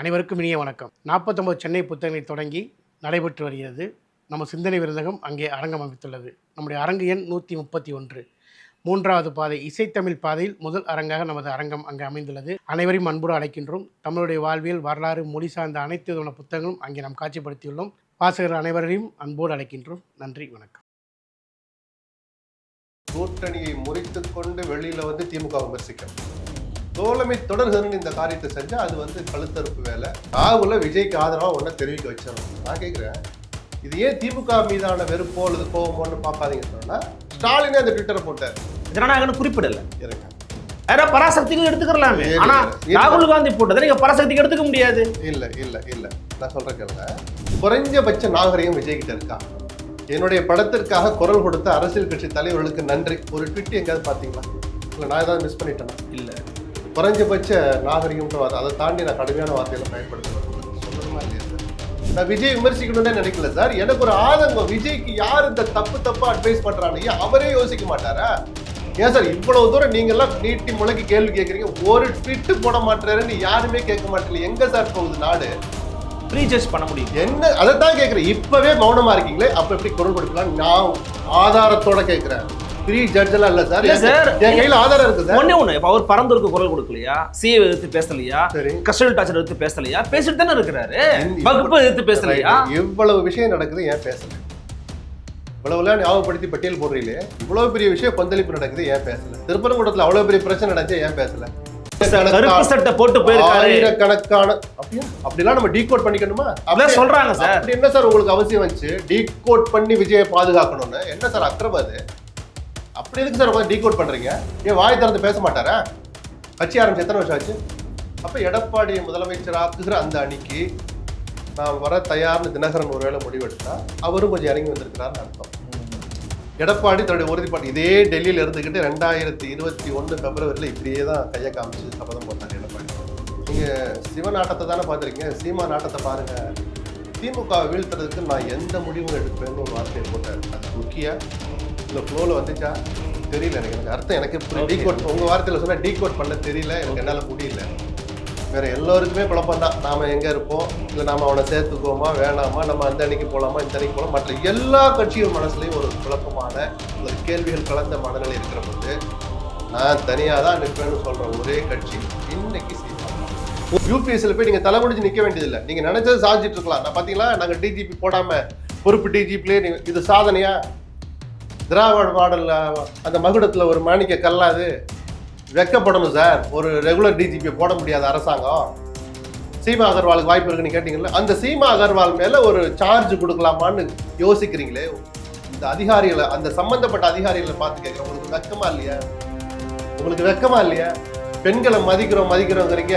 அனைவருக்கும் இனிய வணக்கம். நாற்பத்தொம்பது சென்னை புத்தகங்களை தொடங்கி நடைபெற்று வருகிறது. நம்ம சிந்தனை விருந்தகம் அங்கே அரங்கம் அமைத்துள்ளது. நம்முடைய அரங்கு எண் நூற்றி முப்பத்தி ஒன்று மூன்றாவது பாதை இசைத்தமிழ் பாதையில் முதல் அரங்காக நமது அரங்கம் அங்கே அமைந்துள்ளது. அனைவரையும் அன்புடன் அழைக்கின்றோம். தமிழுடைய வாழ்வியல் வரலாறு மொழி சார்ந்த அனைத்து விதமான புத்தகங்களும் அங்கே நாம் காட்சிப்படுத்தியுள்ளோம். வாசகர் அனைவரையும் அன்போடு அழைக்கின்றோம். நன்றி வணக்கம். கூட்டணியை முறித்து கொண்டு வந்து திமுக விமர்சிக்கணும் தோழமை தொடர்கன்னு இந்த காரியத்தை செஞ்சா அது வந்து கழுத்தறுப்பு வேலை. ராகுல விஜய்க்கு ஆதரவா ஒன்றை தெரிவிக்க வச்சிடணும். நான் கேட்கிறேன் இது ஏன் திமுக மீதான வெறுப்போ அல்லது கோபமோன்னு பார்க்காதீங்கன்னு சொன்னா ஸ்டாலினே அந்த ட்விட்டரை போட்டார். ஜனநாயகன் குறிப்பிடல. இருங்க. வேற பராசக்திக்கும் எடுத்துக்கலாமே. ஆனா. ராகுல் காந்தி போட்டதை நீங்க பராசக்திக்கு எடுத்துக்க முடியாது. இல்ல இல்ல இல்ல. நான் சொல்றேன் குறைஞ்சபட்ச நாகரிகம் விஜய் கிட்ட இருக்கா? என்னுடைய படத்திற்காக குரல் கொடுத்த அரசியல் கட்சி தலைவர்களுக்கு நன்றி. ஒரு ட்விட் எங்கேயாவது பார்த்தீங்களா? இல்லை நான் ஏதாவது மிஸ் பண்ணிட்டேனா? இல்ல. குறைஞ்சபட்ச நாகரிகம்ன்ற வார்த்தை அதை தாண்டி நான் கடுமையான வார்த்தைகளை பயன்படுத்துவேன். சொல்லணுமா இல்லையா சார் நான் விஜய் விமர்சிக்கணும்னே நினைக்கல சார். எனக்கு ஒரு ஆதங்கம் விஜய்க்கு யார் இந்த தப்பு தப்பா அட்வைஸ் பண்றாங்க ஏன் அவரே யோசிக்க மாட்டாரா? ஏன் சார் இவ்வளவு தூரம் நீங்க எல்லாம் நீட்டி முளைக்கு கேள்வி கேட்குறீங்க. ஒரு ட்விட்டு போட மாட்டாருன்னு யாருமே கேட்க மாட்டீங்க எங்க சார் போகுது நாடு? ஜட்ஜ் பண்ண முடியும். என்ன அதை தான் கேட்குறேன். இப்பவே மௌனமா இருக்கீங்களே அப்ப எப்படி குரல் கொடுக்கலாம் நான் ஆதாரத்தோட கேட்கிறேன். ப்ரீ ஜட்ஜ் எல்லாம் இல்ல சார். சார். என் கையில ஆதாரம் இருக்கு சார். ஒண்ணே ஒண்ணு இப்ப அவர் பரந்தூருக்கு குரல் கொடுக்கலையா? சிஏ எதிர்த்து பேசலையா? சரி. கஸ்டல் டாச்சர் எதிர்த்து பேசலையா? பேசிட்டு தானே இருக்கிறாரு. வகுப்பு எதிர்த்து பேசலையா? இவ்வளவு விஷயம் நடக்குது ஏன் பேசல? இவ்வளவுலாம் ஞாபகப்படுத்தி பட்டியல் போடுறீங்களே? இவ்வளவு பெரிய விஷயம் கொந்தளிப்பு நடக்குது ஏன் பேசல? திருப்பரங்குன்றத்துல அவ்வளவு பெரிய பிரச்சனை நடந்துச்சு ஏன் பேசல? கருப்பு சட்டை போட்டு போயிருக்காரு. ஆயிரக்கணக்கான அப்படிலாம் நம்ம டீகோட் பண்ணிக்கணுமா? அப்படியே சொல்றாங்க சார். என்ன சார் உங்களுக்கு அவசியம் வந்துச்சு? டீகோட் பண்ணி விஜயை பாதுகாக்கணும்னு? என்ன சார் அக்கிரமம் அது? அப்படி எதுக்கு சார் உட்காந்து டீகோட் பண்ணுறீங்க ஏன் வாய் திறந்து பேச மாட்டாரா? கட்சி ஆரம்பிச்சு எத்தனை வருஷம் ஆச்சு? அப்போ எடப்பாடி முதலமைச்சராக்குகிற அந்த அணிக்கு நான் வர தயார்னு தினகரன் ஒருவேளை முடிவெடுத்தால் அவரும் கொஞ்சம் இறங்கி வந்திருக்கிறார்னு அர்த்தம். எடப்பாடி தன்னுடைய உறுதிப்பாடு இதே டெல்லியில் இருந்துக்கிட்டு ரெண்டாயிரத்தி இருபத்தி ஒன்று பிப்ரவரியில் இப்படியே தான் கையை காமிச்சு சபதம் போட்டார் எடப்பாடி. நீங்கள் சிவ நாட்டத்தை தானே பார்த்துருக்கீங்க? சீமா நாட்டத்தை பாருங்கள் திமுக வீழ்த்துறதுக்கு நான் எந்த முடிவும் எடுப்பேன்னு ஒரு வார்த்தையை போட்டார். அது முக்கிய. இல்லை ஃப்ளோவில் வந்துச்சா? தெரியல எனக்கு. எனக்கு அர்த்தம் எனக்கு Okay. டீகோட் உங்க வார்த்தையில சொன்னா டீகோட் பண்ண தெரியல. எனக்கு என்னால முடியல. வேற எல்லோருக்குமே குழப்பம் தான். நாம எங்க இருப்போம்? இல்லை நாம அவனை சேர்த்துக்குவோமா? வேணாமா? நம்ம அந்த அன்னைக்கு போலாமா? இந்த அன்னைக்கு போலாம்? மற்ற எல்லா கட்சிகள் மனசுலயும் ஒரு குழப்பமான ஒரு கேள்விகள் கலந்த மனநிலை இருக்கிற போது நான் தனியா தான் நிற்பேன்னு சொல்ற ஒரே கட்சி இன்னைக்கு யூபிஎஸ்ல போய் நீங்க தலை முடிஞ்சு நிக்க வேண்டியதில்லை. நீங்க நினைச்சது சாதிச்சிட்டு இருக்கலாம். நான் பாத்தீங்களா? நாங்க டிஜிபி போடாம பொறுப்பு டிஜிபிலே இது சாதனையா? திராவிட பாடலில் அந்த மகுடத்தில் ஒரு மாணிக்க கல்லாது வெக்கப்படணும் சார். ஒரு ரெகுலர் டிஜிபி போட முடியாத அரசாங்கம். சீமா அகர்வாலுக்கு வாய்ப்பு இருக்குன்னு கேட்டிங்கல்ல அந்த சீமா அகர்வால் மேலே ஒரு சார்ஜ் கொடுக்கலாமான்னு யோசிக்கிறீங்களே? இந்த அதிகாரிகளை அந்த சம்மந்தப்பட்ட அதிகாரிகளை பார்த்து கேட்குறேன். உங்களுக்கு வெக்கமா இல்லையா? உங்களுக்கு வெக்கமா இல்லையா? பெண்களை மதிக்கிறோம் மதிக்கிறோங்கிறீங்க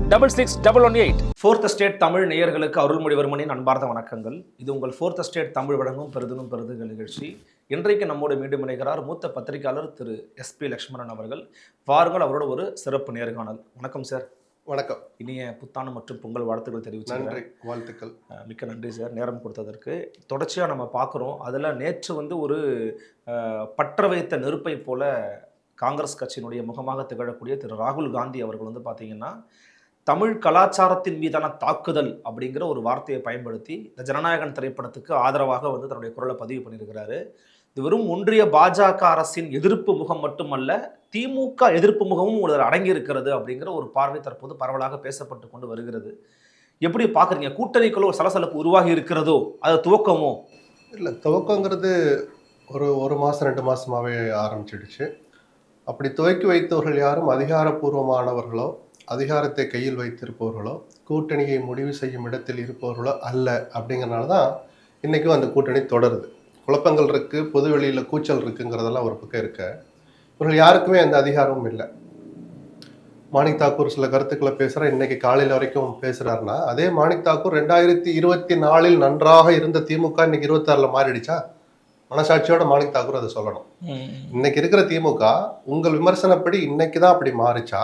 double six double one eight. Fourth state Tamil நேயர்களுக்கு அருள்மொழிவர்மனின் அன்பார்ந்த வணக்கங்கள். இது உங்கள் ஃபோர்த் ஸ்டேட் தமிழ் வழங்கும் பெருதினும் பெருதுகள் நிகழ்ச்சி. இன்றைக்கு நம்மோடு மீண்டும் இணைகிறார் மூத்த பத்திரிகையாளர் திரு எஸ்பி லக்ஷ்மணன் அவர்கள். வாருங்கள் அவரோட ஒரு சிறப்பு நேர்காணல். வணக்கம் சார் வணக்கம். இனிய புத்தாண்டு மற்றும் பொங்கல் வாழ்த்துக்கள் தெரிவிச்சுக்கிறேன். நன்றி வாழ்த்துக்கள். மிக்க நன்றி சார் நேரம் கொடுத்ததற்கு. தொடர்ச்சியாக நம்ம பார்க்குறோம். அதில் நேற்று வந்து ஒரு பற்ற வைத்த நெருப்பை போல காங்கிரஸ் கட்சியினுடைய முகமாக திகழக்கூடிய திரு ராகுல் காந்தி அவர்கள் வந்து பார்த்தீங்கன்னா தமிழ் கலாச்சாரத்தின் மீதான தாக்குதல் அப்படிங்கிற ஒரு வார்த்தையை பயன்படுத்தி இந்த ஜனநாயகன் திரைப்படத்துக்கு ஆதரவாக வந்து தன்னுடைய குரலை பதிவு பண்ணியிருக்கிறாரு. இது வெறும் ஒன்றிய பாஜக அரசின் எதிர்ப்பு முகம் மட்டுமல்ல திமுக எதிர்ப்பு முகமும் ஒரு அடங்கியிருக்கிறது அப்படிங்கிற ஒரு பார்வை தற்போது பரவலாக பேசப்பட்டு கொண்டு வருகிறது. எப்படி பார்க்குறீங்க? கூட்டணிக்குள்ள ஒரு சலசலப்பு உருவாகி இருக்கிறதோ அது துவக்கமோ? இல்லை துவக்கங்கிறது ஒரு ஒரு மாதம் ரெண்டு மாதமாகவே ஆரம்பிச்சிடுச்சு. அப்படி துவக்கி வைத்தவர்கள் யாரும் அதிகாரப்பூர்வமானவர்களோ அதிகாரத்தை கையில் வைத்திருப்பவர்களோ கூட்டணியை முடிவு செய்யும் இடத்தில் இருப்பவர்களோ அல்ல அப்படிங்கிறனால தான் இன்றைக்கும் அந்த கூட்டணி தொடருது. குழப்பங்கள் இருக்குது பொது வெளியில் கூச்சல் இருக்குங்கிறதெல்லாம் ஒரு பக்கம் இருக்க. இவர்கள் யாருக்குமே அந்த அதிகாரமும் இல்லை. மாணிக் தாக்கூர் சில கருத்துக்களை பேசுற இன்னைக்கு காலையில வரைக்கும் பேசுறாருன்னா அதே மாணிக் தாக்கூர் ரெண்டாயிரத்தி இருபத்தி நாலில் நன்றாக இருந்த திமுக இன்னைக்கு இருபத்தாறுல மாறிடுச்சா? மனசாட்சியோட மாணிக் தாக்கூர் அதை சொல்லணும். இன்னைக்கு இருக்கிற திமுக உங்கள் விமர்சனப்படி இன்னைக்கு தான் அப்படி மாறுச்சா?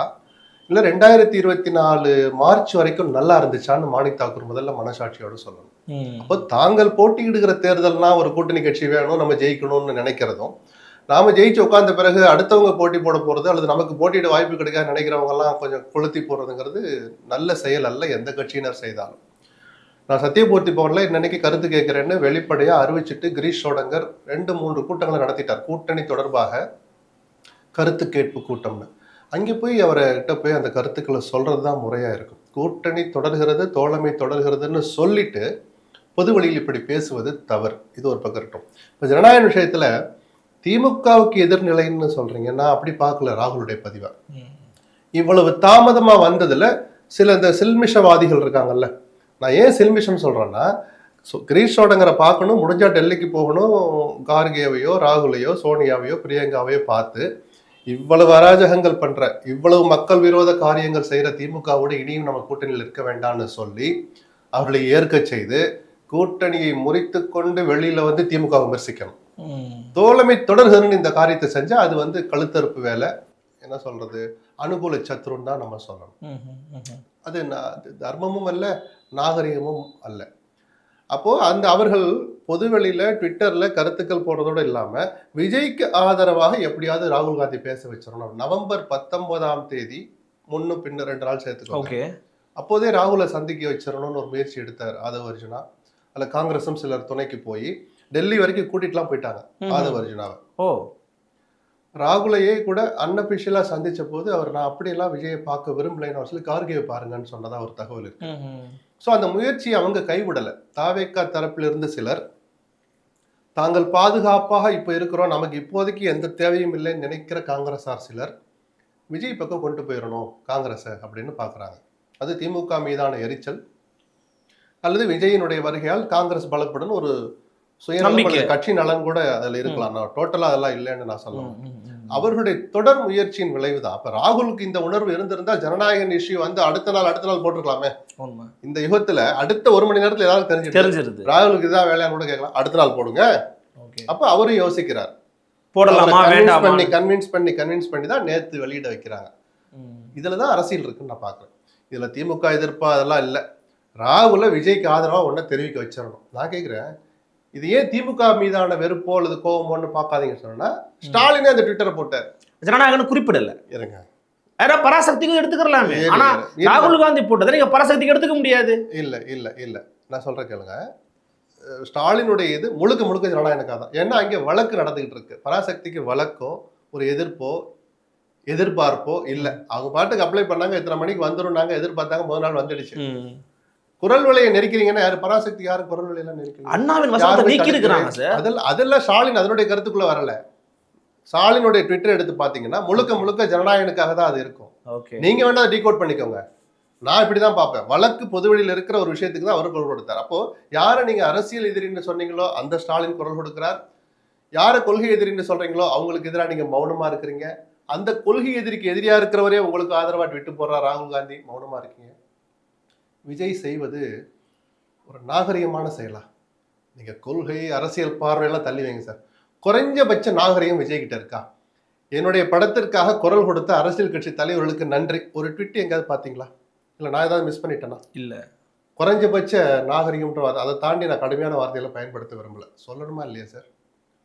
இல்ல ரெண்டாயிரத்தி இருபத்தி நாலு மார்ச் வரைக்கும் நல்லா இருந்துச்சான்னு மாணிக் தாக்கூர் முதல்ல மனசாட்சியோட சொல்லணும். அப்போ தாங்கள் போட்டியிடுகிற தேர்தல்னா ஒரு கூட்டணி கட்சி வேணும் நம்ம ஜெயிக்கணும்னு நினைக்கிறதும் நாம ஜெயிச்சு உட்கார்ந்த பிறகு அடுத்தவங்க போட்டி போட போறது அல்லது நமக்கு போட்டியிட வாய்ப்பு கிடைக்காது நினைக்கிறவங்க எல்லாம் கொஞ்சம் கொளுத்தி போடுறதுங்கிறது நல்ல செயல் அல்ல எந்த கட்சியினர் செய்தாலும். நான் சத்தியமூர்த்தி பவன்ல இன்னைக்கு கருத்து கேட்கிறேன்னு வெளிப்படையா அறிவிச்சிட்டு கிரீஷ் சோடங்கர் ரெண்டு மூன்று கூட்டங்களை நடத்திட்டார். கூட்டணி தொடர்பாக கருத்து கேட்பு கூட்டம்னு. அங்கே போய் அவர்கிட்ட போய் அந்த கருத்துக்களை சொல்றது தான் முறையா இருக்கும். கூட்டணி தொடர்கிறது தோழமை தொடர்கிறதுன்னு சொல்லிட்டு பொது வழியில் இப்படி பேசுவது தவறு. இது ஒரு பக்கம் இருக்கட்டும். இப்போ ஜனநாயக விஷயத்துல திமுகவுக்கு எதிர்நிலைன்னு சொல்றீங்க. நான் அப்படி பார்க்கல ராகுலுடைய பதிவை. இவ்வளவு தாமதமா வந்ததுல சில இந்த சில்மிஷவாதிகள் இருக்காங்கல்ல. நான் ஏன் சில்மிஷம் சொல்றேன்னா ஸோ கிரீஷோடங்கிற பார்க்கணும் முடிஞ்சா டெல்லிக்கு போகணும் கார்கேவையோ ராகுலையோ சோனியாவையோ பிரியங்காவையோ பார்த்து இவ்வளவு அராஜகங்கள் பண்ற இவ்வளவு மக்கள் விரோத காரியங்கள் செய்யற திமுகவோடு இனியும் நம்ம கூட்டணியில் இருக்க வேண்டாம்னு சொல்லி அவர்களை ஏற்க செய்து கூட்டணியை முறித்து கொண்டு வெளியில வந்து திமுக விமர்சிக்கணும். தோழமை தொடர்கிறன்னு இந்த காரியத்தை செஞ்சா அது வந்து கழுத்தறுப்பு வேலை. என்ன சொல்றது? அனுகூல சத்ருன்னு தான் நம்ம சொல்லணும். அது தர்மமும் அல்ல நாகரிகமும் அல்ல. அப்போ அந்த அவர்கள் பொதுவெளியில ட்விட்டர்ல கருத்துக்கள் போடுறதோடு இல்லாம விஜய்க்கு ஆதரவாக எப்படியாவது ராகுல் காந்தி பேச வச்சிடணும். நவம்பர் பத்தொன்பதாம் தேதி முன்னு பின்ன ரெண்டு நாள் சேர்த்துக்கோங்க. அப்போதே ராகுலை சந்திக்க வச்சிடணும்னு ஒரு முயற்சி எடுத்தார் ஆதவ அர்ஜுனா அதில் காங்கிரஸும் சிலர் துணைக்கு போய் டெல்லி வரைக்கும் கூட்டிட்டுலாம் போயிட்டாங்க ஆதவ அர்ஜுனாவை ஓ. ராகுலையே கூட அன்அபிஷியலா சந்திச்ச போது அவர் நான் அப்படியெல்லாம் விஜயை பார்க்க விரும்பலைன்னு அவர் சொல்லி கார்கேவை பாருங்கன்னு சொன்னதா ஒரு தகவல் இருக்கு. ஸோ அந்த முயற்சியை அவங்க கைவிடலை. தாவேக்கா தரப்பிலிருந்து சிலர் தாங்கள் பாதுகாப்பாக இப்போ இருக்கிறோம். நமக்கு இப்போதைக்கு எந்த தேவையும் இல்லைன்னு நினைக்கிற காங்கிரஸார் சிலர் விஜய் பக்கம் கொண்டு போயிடணும் காங்கிரஸை அப்படின்னு பார்க்குறாங்க. அது திமுக மீதான எரிச்சல். அல்லது விஜயினுடைய வருகையால் காங்கிரஸ் பலப்படும் ஒரு சுயநலம் நம்பிக்கை. அல்லது கட்சி நலன் கூட அதில் இருக்கலாம். நான் டோட்டலாக அதெல்லாம் இல்லைன்னு நான் சொல்லுவேன் அவர்களுடைய தொடர் முயற்சியின் விளைவு தான் அப்ப ராகுலுக்கு இந்த உணர்வு இருந்திருந்தா ஜனநாயகன் இஷ்யூ வந்து அடுத்த நாள் அடுத்த நாள் போட்டிருக்கலாமே. இந்த யுகத்துல அடுத்த ஒரு மணி நேரத்துல ஏதாவது தெரிஞ்சு தெரிஞ்சிருது. ராகுலுக்கு இதான் வேலையான்னு கூட கேட்கலாம். அடுத்த நாள் போடுங்க. அப்ப அவரும் யோசிக்கிறார். போடலாமா வேண்டாமா? பண்ணி கன்வின்ஸ் பண்ணி கன்வின்ஸ் பண்ணி தான் நேத்து வெளியிட வைக்கிறாங்க. இதுல தான் அரசியல் இருக்குன்னு நான் பாக்குறேன். இதுல திமுக எதிர்ப்பா அதெல்லாம் இல்ல. ராகுல விஜய்க்கு ஆதரவா ஒன்றை தெரிவிக்க வச்சிடணும். நான் கேக்குறேன் இது ஏன் திமுக மீதான வெறுப்போ அல்லது கோபமோன்னு பார்க்காதீங்க சொன்னா ஸ்டாலினே அந்த ட்விட்டரை போட்டார். ஜனநாயகன் குறிப்பிடல. இருங்க. வேற பராசக்திக்கும் எடுத்துக்கலாமே ஆனா. ராகுல் காந்தி போட்டதை நீங்க பராசக்திக்கு எடுத்துக்க முடியாது. இல்ல இல்ல இல்ல. நான் சொல்றேன் கேளுங்க. ஸ்டாலினுடைய இது முழுக்க முழுக்க ஜனநாயகனுக்காக தான் ஏன்னா அங்கே வழக்கு நடந்துகிட்டு இருக்கு. பராசக்திக்கு வழக்கோ ஒரு எதிர்ப்போ எதிர்பார்ப்போ இல்ல. அவங்க பாட்டுக்கு அப்ளை பண்ணாங்க இத்தனை மணிக்கு வந்துரும் நாங்க எதிர்பார்த்தாங்க முதல் நாள் வந்துடுச்சு. குரல் விலையை நெரிக்கிறீங்கன்னா யாரு? பராசக்தி யாரு குரல் விலையெல்லாம் நெரிக்கிறீங்க? அண்ணாவின் வசனத்தை நீக்கி இருக்கிறாங்க சார். அதெல்லாம் அதெல்லாம் ஸ்டாலின் அதனுடைய கருத்துக்குள்ள வரல. ஸ்டாலினுடைய ட்விட்டர் எடுத்து பாத்தீங்கன்னா முழுக்க முழுக்க ஜனநாயகனுக்காக தான் அது இருக்கும். ஓகே. நீங்க வேணா டீகோட் பண்ணிக்கோங்க. நான் இப்படிதான் பார்ப்பேன் வழக்கு பொதுவெளியில் இருக்கிற ஒரு விஷயத்துக்கு தான் அவர் குரல் கொடுத்தார். அப்போ யாரை நீங்க அரசியல் எதிரின்னு சொன்னீங்களோ அந்த ஸ்டாலின் குரல் கொடுக்கிறார். யாரை கொள்கை எதிரின்னு சொல்றீங்களோ அவங்களுக்கு எதிராக நீங்க மௌனமா இருக்கிறீங்க. அந்த கொள்கை எதிரிக்கு எதிரியா இருக்கிறவரே உங்களுக்கு ஆதரவா விட்டு போடுறார் ராகுல் காந்தி. மௌனமா இருக்கீங்க. விஜய் செய்வது ஒரு நாகரிகமான செயலா? நீங்க கொள்கை அரசியல் பார்வையெல்லாம் தள்ளி வைங்க சார். குறைஞ்சபட்ச நாகரிகம் விஜய் கிட்ட இருக்கா? என்னுடைய படத்திற்காக குரல் கொடுத்த அரசியல் கட்சி தலைவர்களுக்கு நன்றி. ஒரு ட்விட் எங்கேயாவது பார்த்தீங்களா? இல்லை நான் ஏதாவது மிஸ் பண்ணிட்டேனா? இல்ல. குறைஞ்சபட்ச நாகரிகம்ன்ற வார்த்தை அதை தாண்டி நான் கடுமையான வார்த்தைகளை பயன்படுத்த விரும்பல. சொல்லணுமா இல்லையா சார்?